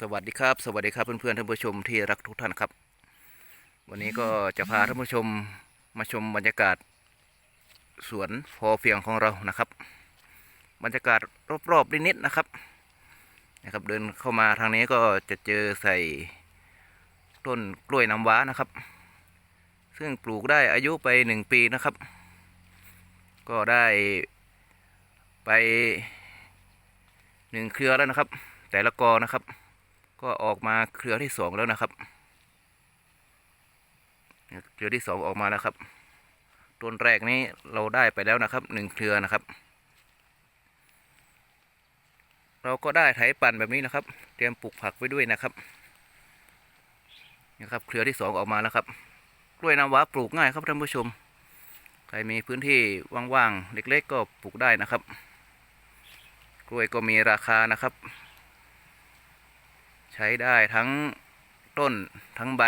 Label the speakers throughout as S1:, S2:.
S1: สวัสดีครับ สวัสดีครับเพื่อนๆท่านผู้ชมที่รักทุกท่านครับ วันนี้ก็จะพาท่านผู้ชมมาชมบรรยากาศ สวนพอเพียงของเรานะครับ บรรยากาศรอบๆนิดๆนะครับนะครับ เดินเข้ามาทางนี้ก็จะเจอใส่ต้นกล้วยน้ำว้านะครับ ซึ่งปลูกได้อายุไปหนึ่งปีนะครับ ก็ได้ไปหนึ่งเครือแล้วนะครับ แต่ละกอนะครับ ก็ออกมาเครือที่สองแล้วนะครับ เครือที่สองออกมาแล้วครับ ต้นแรกนี้เราได้ไปแล้วนะครับหนึ่งเครือนะครับ เราก็ได้ไถปั่นแบบนี้นะครับ เตรียมปลูกผักไว้ด้วยนะครับนี่ครับ เครือที่สองออกมาแล้วครับกล้วยน้ำว้าปลูกง่ายครับท่านผู้ชม ใครมีพื้นที่ว่างๆเล็ก ๆ ก็ปลูกได้นะครับ กล้วยก็มีราคานะครับ ใช้ได้ทั้งต้นทั้งใบ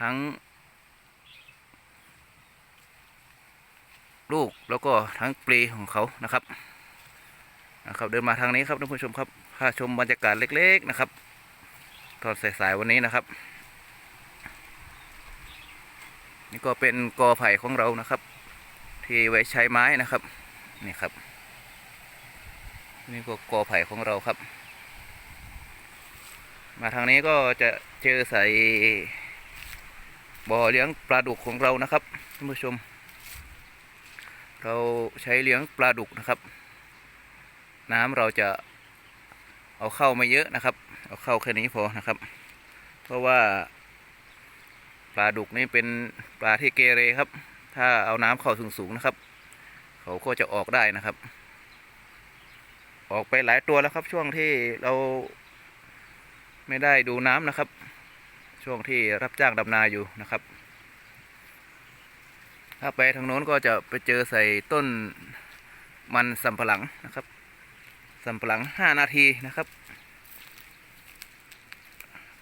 S1: ทั้ง ลูกแล้วก็ทั้งปลีของเขานะครับนะครับเดินมาทางนี้ครับท่านผู้ชมครับพาชมบรรยากาศเล็ก ๆนะครับ ตอนสายๆวันนี้นะครับ นี่ก็เป็นกอไผ่ของเรานะครับ ที่ไว้ใช้ไม้นะครับนี่ครับ นี่ก็กอไผ่ของเราครับ มาทางนี้ก็จะเจอใส่บ่อเลี้ยงปลาดุกของเรานะครับท่านผู้ชม เราใช้เลี้ยงปลาดุกนะครับ น้ำเราจะเอาเข้าไม่เยอะนะครับ เอาเข้าแค่นี้พอนะครับ เพราะว่าปลาดุกนี่เป็นปลาที่เกเรครับ ถ้าเอาน้ำเข้าสูงๆนะครับ เขาก็จะออกได้นะครับ ออกไปหลายตัวแล้วครับช่วงที่เรา ไม่ได้ดูน้ำนะครับ ช่วงที่รับจ้างดำนาอยู่นะครับ ถ้าไปทางโน้นก็จะไปเจอใส่ต้นมันสำปะหลังนะครับสำปะหลังห้านาทีนะครับ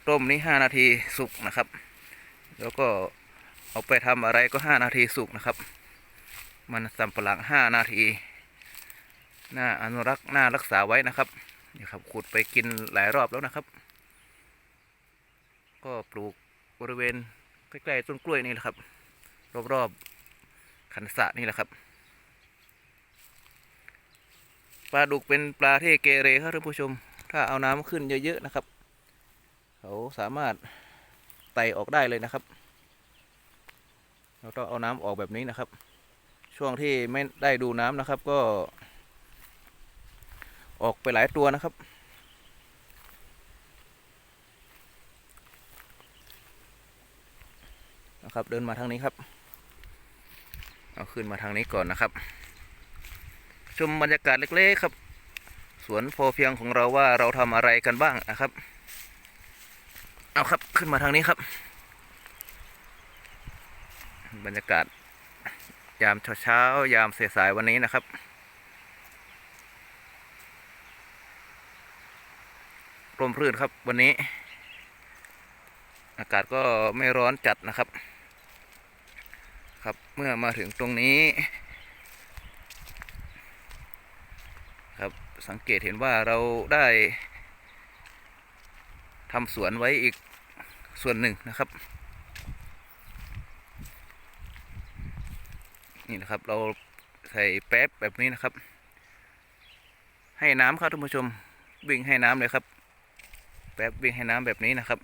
S1: ต้มนี้ห้านาทีสุกนะครับ แล้วก็เอาไปทำอะไรก็ห้านาทีสุกนะครับ มันสำปะหลังห้านาทีน่าอนุรักษ์น่ารักษาไว้นะครับนี่ครับขุดไปกินหลายรอบแล้วนะครับ ก็ปลูกบริเวณใกล้ๆต้นกล้วยนี่แหละครับ รอบๆขันสะนี่แหละครับ ปลาดุกเป็นปลาที่เกเรครับท่านผู้ชม ถ้าเอาน้ำขึ้นเยอะๆนะครับ เขาสามารถไต่ออกได้เลยนะครับ เราต้องเอาน้ำออกแบบนี้นะครับ ช่วงที่ไม่ได้ดูน้ำนะครับก็ ออกไปหลายตัวนะครับ นะครับ เดินมาทางนี้ครับ เอาขึ้นมาทางนี้ก่อนนะครับ ชมบรรยากาศเล็กๆครับ สวนพอเพียงของเราว่าเราทำอะไรกันบ้างนะครับ เอาครับขึ้นมาทางนี้ครับ บรรยากาศ ยามเช้าๆยามสายๆวันนี้นะครับร่มรื่นครับวันนี้ อากาศก็ไม่ร้อนจัดนะครับ ครับ เมื่อมาถึงตรงนี้ ครับสังเกตเห็นว่าเราได้ทำสวนไว้อีกส่วนหนึ่งนะครับ นี่นะครับเราใส่แป๊บแบบนี้นะครับ ให้น้ำครับท่านผู้ชมวิ่งให้น้ำเลยครับ แป๊บวิ่งให้น้ำแบบนี้นะครับ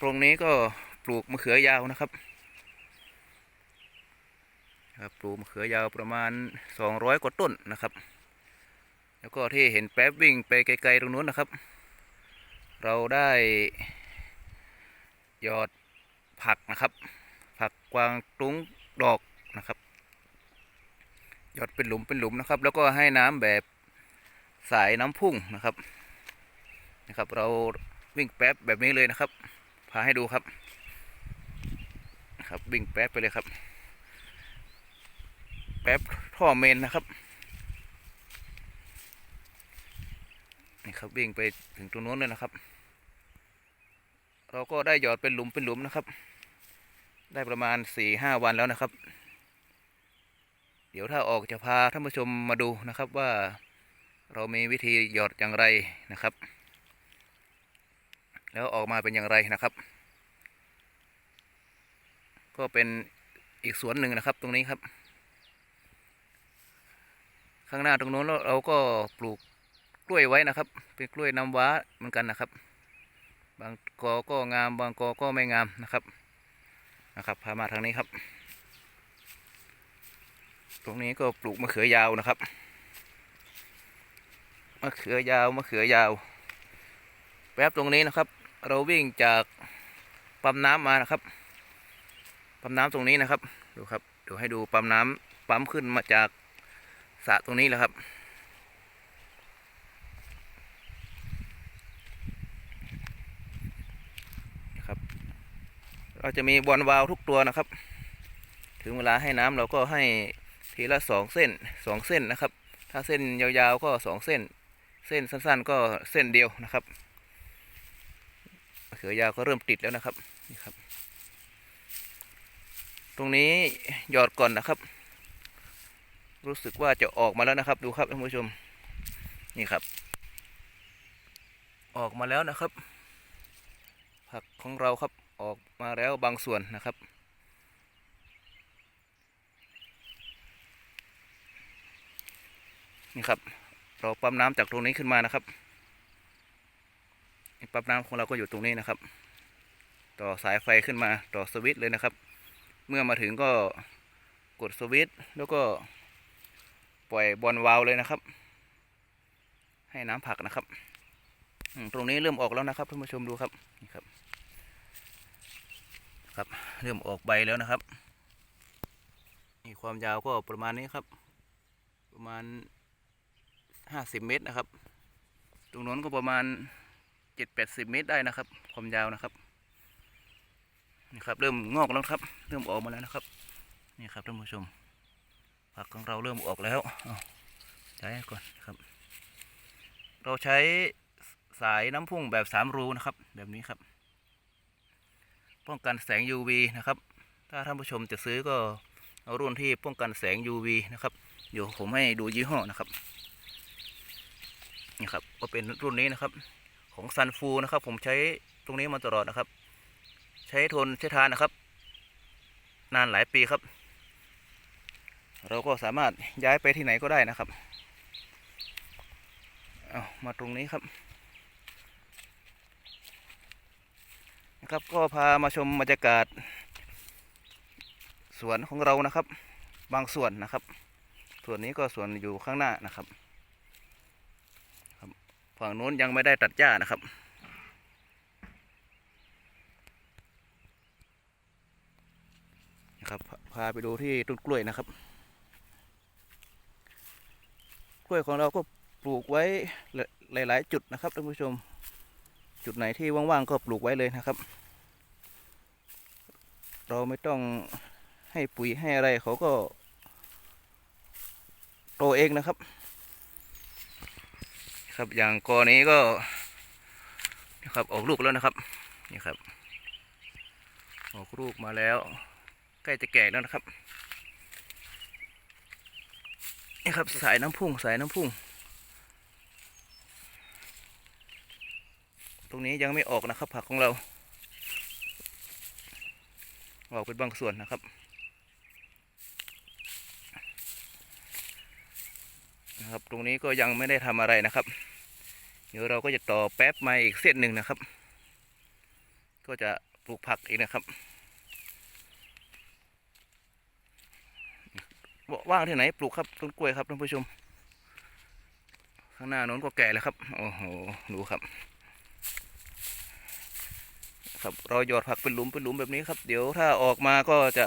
S1: ตรงนี้ก็ ปลูกมะเขือยาวนะครับครับปลูกมะเขือยาวประมาณ 200 กว่าต้นนะครับ แล้วก็ที่เห็นแป๊บวิ่งไปไกลๆตรงนู้นนะครับ เราได้ยอดผักนะครับ ผักกวางตุ้งดอกนะครับยอดเป็นหลุมเป็นหลุมนะครับ แล้วก็ให้น้ำแบบสายน้ำพุ่งนะครับนะครับ เราวิ่งแป๊บแบบนี้เลยนะครับพาให้ดูครับ ครับ วิ่งแป๊บไปเลยครับ แป๊บท่อเมนนะครับนี่ครับวิ่งไปถึงตรงโน้นเลยนะครับ เราก็ได้หยอดเป็นหลุมเป็นหลุมนะครับ ได้ประมาณสี่ห้าวันแล้วนะครับ เดี๋ยวถ้าออกจะพาท่านผู้ชมมาดูนะครับว่าเรามีวิธีหยอดอย่างไรนะครับ แล้วออกมาเป็นอย่างไรนะครับ ก็เป็นอีกสวนหนึ่งนะครับ ตรงนี้ครับ ข้างหน้าตรงโน้นเราเราก็ปลูกกล้วยไว้นะครับ เป็นกล้วยน้ำว้าเหมือนกันนะครับ บางกอก็งาม บางกอก็ไม่งามนะครับนะครับพามาทางนี้ครับ ตรงนี้ก็ปลูกมะเขือยาวนะครับมะเขือยาวมะเขือยาว แป๊บตรงนี้นะครับ เราวิ่งจากปั๊มน้ำมานะครับ ปั๊มน้ำตรงนี้นะครับ ดูครับเดี๋ยวให้ดูปั๊มน้ำปั๊มขึ้นมาจากสระตรงนี้แหละครับครับ เราจะมีบอลวาล์วทุกตัวนะครับ ถึงเวลาให้น้ำเราก็ให้ทีละสองเส้นสองเส้นนะครับ ถ้าเส้นยาวๆก็สองเส้น เส้นสั้นๆ ก็เส้นเดียวนะครับเขือยาวก็เริ่มติดแล้วนะครับนี่ครับ ตรงนี้หยอดก่อนนะครับ รู้สึกว่าจะออกมาแล้วนะครับ ดูครับท่านผู้ชม นี่ครับ ออกมาแล้วนะครับ ผักของเราครับออกมาแล้วบางส่วนนะครับ นี่ครับ เราปั๊มน้ำจากตรงนี้ขึ้นมานะครับปั๊มน้ำของเราก็อยู่ตรงนี้นะครับ ต่อสายไฟขึ้นมาต่อสวิตช์เลยนะครับ มื่อมาถึงก็กดสวิตช์แล้วก็ปล่อยบอลวาล์วเลยนะครับ ให้น้ำผักนะครับตรงนี้เริ่มออกแล้วนะครับท่านผู้ชมดูครับนี่ครับ ครับ เริ่มออกใบแล้วนะครับนี่ความยาวก็ประมาณนี้ครับ ประมาณห้าสิบเมตรนะครับ ตรงโน้นก็ประมาณเจ็ดแปดสิบเมตรได้นะครับ ความยาวนะครับ นี่ครับเริ่มงอกแล้วครับ เริ่มออกมาแล้วนะครับ นี่ครับท่านผู้ชม ผักของเราเริ่มออกแล้วเอาใช้ก่อนครับ เราใช้สายน้ำพุ่งแบบสามรูนะครับ แบบนี้ครับ ป้องกันแสง UV นะครับ ถ้าท่านผู้ชมจะซื้อก็เอารุ่นที่ป้องกันแสง UV นะครับเดี๋ยวผมให้ดูยี่ห้อนะครับนี่ครับก็เป็นรุ่นนี้นะครับ ของซันฟูนะครับ ผมใช้ตรงนี้มาตลอดนะครับ ช้ทนใช้ทานนะครับ นานหลายปีครับ เราก็สามารถย้ายไปที่ไหนก็ได้นะครับเอามาตรงนี้ครับนะครับก็พามาชมบรรยากาศ สวนของเรานะครับ บางส่วนนะครับ ส่วนนี้ก็ส่วนอยู่ข้างหน้านะครับครับฝั่งนู้นยังไม่ได้ตัดหญ้านะครับ นะครับพาพาไปดูที่ต้นกล้วยนะครับ กล้วยของเราก็ปลูกไว้หลาย ๆ จุดนะครับท่านผู้ชม จุดไหนที่ว่างๆก็ปลูกไว้เลยนะครับ เราไม่ต้องให้ปุ๋ยให้อะไรเขาก็โตเองนะครับ ครับอย่างกอนี้ก็นะครับออกลูกแล้วนะครับนี่ครับออกลูกมาแล้ว ใกล้จะแก่แล้วนะครับ นี่ครับสายน้ำพุ่งสายน้ำพุ่ง ตรงนี้ยังไม่ออกนะครับ ผักของเรา ออกเป็นบางส่วนนะครับ นะครับ ตรงนี้ก็ยังไม่ได้ทำอะไรนะครับ เดี๋ยวเราก็จะต่อแป๊บมาอีกเส้นหนึ่งนะครับ ก็จะปลูกผักอีกนะครับ ว่างที่ไหนปลูกครับต้นกล้วยครับท่านผู้ชม ข้างหน้าน้นก็แก่แล้วครับ โอ้โหดูครับ ครับเราหยอดผักเป็นหลุมเป็นหลุมแบบนี้ครับ เดี๋ยวถ้าออกมาก็จะ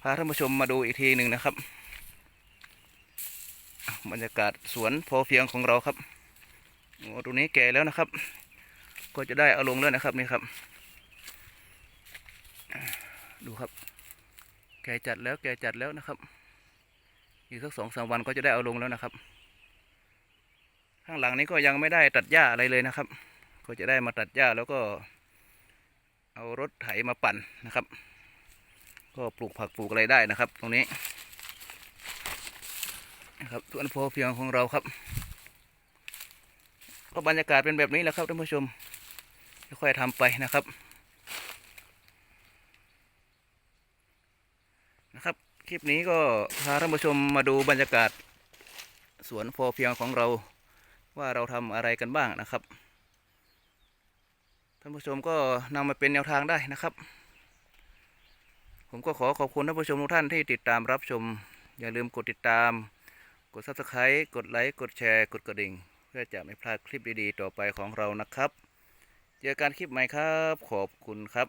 S1: พาท่านผู้ชมมาดูอีกทีหนึ่งนะครับ บรรยากาศสวนพอเพียงของเราครับโอ้ตรงนี้แก่แล้วนะครับ ก็จะได้เอาลงแล้วนะครับนี่ครับ ดูครับ แก่จัดแล้วแก่จัดแล้วนะครับ อีกสักสองสามวันก็จะได้เอาลงแล้วนะครับ ข้างหลังนี้ก็ยังไม่ได้ตัดหญ้าอะไรเลยนะครับ ก็จะได้มาตัดหญ้าแล้วก็ เอารถไถมาปั่นนะครับ ก็ปลูกผักปลูกอะไรได้นะครับ ตรงนี้นะครับสวนพอเพียงของเราครับ ก็บรรยากาศเป็นแบบนี้แหละครับท่านผู้ชมค่อยๆทำไปนะครับ นะ คลิปนี้ก็พาท่านผู้ชมมาดูบรรยากาศ สวนพอเพียงของเรา ว่าเราทำอะไรกันบ้างนะครับ ท่านผู้ชมก็นำมาเป็นแนวทางได้นะครับ ผมก็ขอขอบคุณท่านผู้ชมทุกท่านที่ติดตามรับชม อย่าลืมกดติดตาม กด subscribe กดไลค์ กดแชร์ กดกระดิ่ง เพื่อจะไม่พลาดคลิปดีๆ ต่อไปของเรานะครับ เจอกันคลิปใหม่ครับ ขอบคุณครับ